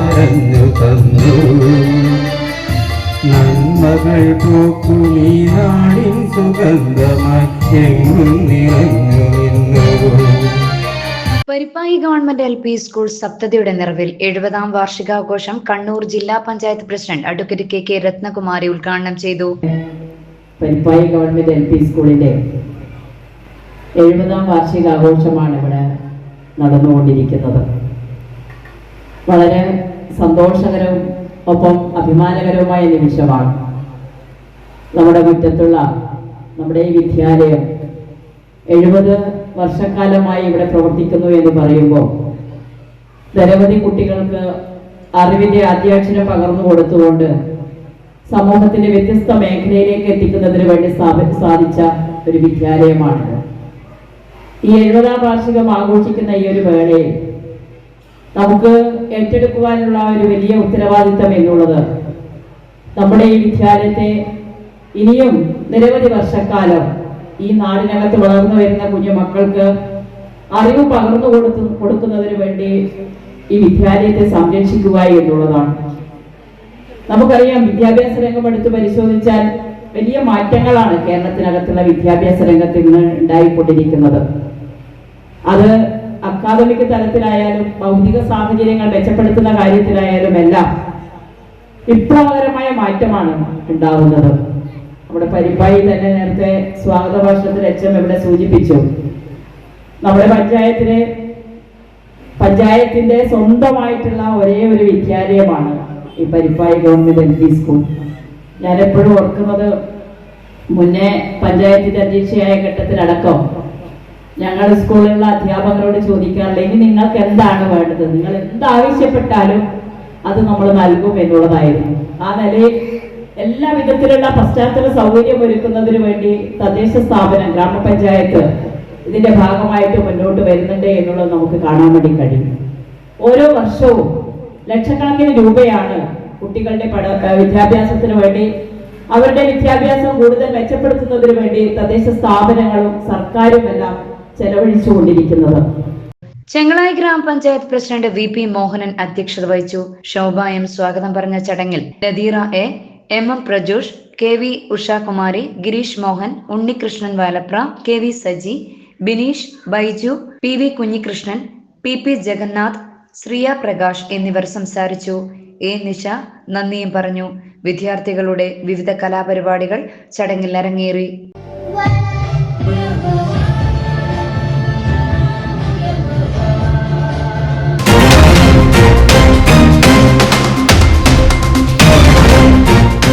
പറഞ്ഞു തന്നു. നന്മകൾ പൂക്കുളി നാടിൻ സുഗന്ധമായി നിറഞ്ഞു Parippayi government L P school സപ്തതിയുടെ നിറവിൽ എഴുപതാം വാർഷികാഘോഷം കണ്ണൂർ ജില്ലാ panchayat president advocate K K Ratnakumari ഉദ്ഘാടനം ചെയ്തു. പരിപ്പായി ഗവൺമെന്റ് എൽ പി സ്കൂളിന്റെ എഴുപതാം വാർഷികാഘോഷമാണ് ഇവിടെ നടന്നുകൊണ്ടിരിക്കുന്നത്. വളരെ സന്തോഷകരവും ഒപ്പം അഭിമാനകരവുമായ നിമിഷമാണ്. നമ്മുടെ മുറ്റത്തുള്ള നമ്മുടെ ഈ വിദ്യാലയം എഴുപത് വർഷക്കാലമായി ഇവിടെ പ്രവർത്തിക്കുന്നു എന്ന് പറയുമ്പോൾ നിരവധി കുട്ടികൾക്ക് അറിവിന്റെ അധ്യാക്ഷനെ പകർന്നു കൊടുത്തുകൊണ്ട് സമൂഹത്തിന്റെ വ്യത്യസ്ത മേഖലയിലേക്ക് എത്തിക്കുന്നതിന് വേണ്ടി സാധിച്ച ഒരു വിദ്യാലയമാണ് ഈ എഴുപതാം വാർഷികം ആഘോഷിക്കുന്ന ഈ ഒരു വേളയിൽ നമുക്ക് ഏറ്റെടുക്കുവാനുള്ള ഒരു വലിയ ഉത്തരവാദിത്തം എന്നുള്ളത്. നമ്മുടെ ഈ വിദ്യാലയത്തെ ഇനിയും നിരവധി വർഷക്കാലം ഈ നാടിനകത്ത് വളർന്നു വരുന്ന കുഞ്ഞു മക്കൾക്ക് അറിവ് പകർന്നു കൊടുത്തു കൊടുക്കുന്നതിന് വേണ്ടി ഈ വിദ്യാലയത്തെ സംരക്ഷിക്കുക എന്നുള്ളതാണ്. നമുക്കറിയാം വിദ്യാഭ്യാസ രംഗം എടുത്ത് പരിശോധിച്ചാൽ വലിയ മാറ്റങ്ങളാണ് കേരളത്തിനകത്തുള്ള വിദ്യാഭ്യാസ രംഗത്ത് ഇന്ന് ഉണ്ടായിക്കൊണ്ടിരിക്കുന്നത്. അത് അക്കാദമിക് തലത്തിലായാലും ഭൗതിക സാഹചര്യങ്ങൾ മെച്ചപ്പെടുത്തുന്ന കാര്യത്തിലായാലും എല്ലാം വിപ്ലവകരമായ മാറ്റമാണ് ഉണ്ടാവുന്നത്. നമ്മുടെ പരിപ്പായി തന്നെ നേരത്തെ സ്വാഗത ഭാഷണത്തിൽ എച്ച് ഇവിടെ സൂചിപ്പിച്ചു. നമ്മുടെ പഞ്ചായത്തിലെ പഞ്ചായത്തിന്റെ സ്വന്തമായിട്ടുള്ള ഒരേ ഒരു വിദ്യാലയമാണ് ഈ Parippayi government L P school. ഞാൻ എപ്പോഴും ഓർക്കുന്നത് മുന്നേ പഞ്ചായത്തിന്റെ അധ്യക്ഷയായ ഘട്ടത്തിലടക്കം ഞങ്ങൾ സ്കൂളിലുള്ള അധ്യാപകരോട് ചോദിക്കാറില്ല ഇനി നിങ്ങൾക്ക് എന്താണ് വേണ്ടത്? നിങ്ങൾ എന്താവശ്യപ്പെട്ടാലും അത് നമ്മൾ നൽകും എന്നുള്ളതായിരുന്നു. ആ നിലയിൽ എല്ലാ വിധത്തിലുള്ള പശ്ചാത്തല സൗകര്യം ഒരുക്കുന്നതിന് വേണ്ടി തദ്ദേശ സ്ഥാപനം ഗ്രാമപഞ്ചായത്ത് ഇതിന്റെ ഭാഗമായിട്ട് മുന്നോട്ട് വരുന്നുണ്ട് എന്നുള്ളത് നമുക്ക് കാണാൻ വേണ്ടി കഴിയും. ഓരോ വർഷവും ലക്ഷക്കണക്കിന് രൂപയാണ് കുട്ടികളുടെ പഠ വിദ്യാഭ്യാസത്തിന് വേണ്ടി അവരുടെ വിദ്യാഭ്യാസം കൂടുതൽ മെച്ചപ്പെടുത്തുന്നതിന് വേണ്ടി തദ്ദേശ സ്ഥാപനങ്ങളും സർക്കാരും എല്ലാം ചെലവഴിച്ചുകൊണ്ടിരിക്കുന്നത്. ചെങ്ങളായി ഗ്രാമപഞ്ചായത്ത് പ്രസിഡന്റ് വി പി മോഹനൻ അധ്യക്ഷത വഹിച്ചു. ശോഭ എം സ്വാഗതം പറഞ്ഞ ചടങ്ങിൽ Nadeera A M M Prajosh K V Ushakumari Girish Mohan Unnikrishnan Valapra K V Saji Bineesh Baiju P V Kunhikrishnan P P Jagannath Sreeya Prakash എന്നിവർ സംസാരിച്ചു. എ നിശ നന്ദിയും പറഞ്ഞു. വിദ്യാർത്ഥികളുടെ വിവിധ കലാപരിപാടികൾ ചടങ്ങിൽ അരങ്ങേറി.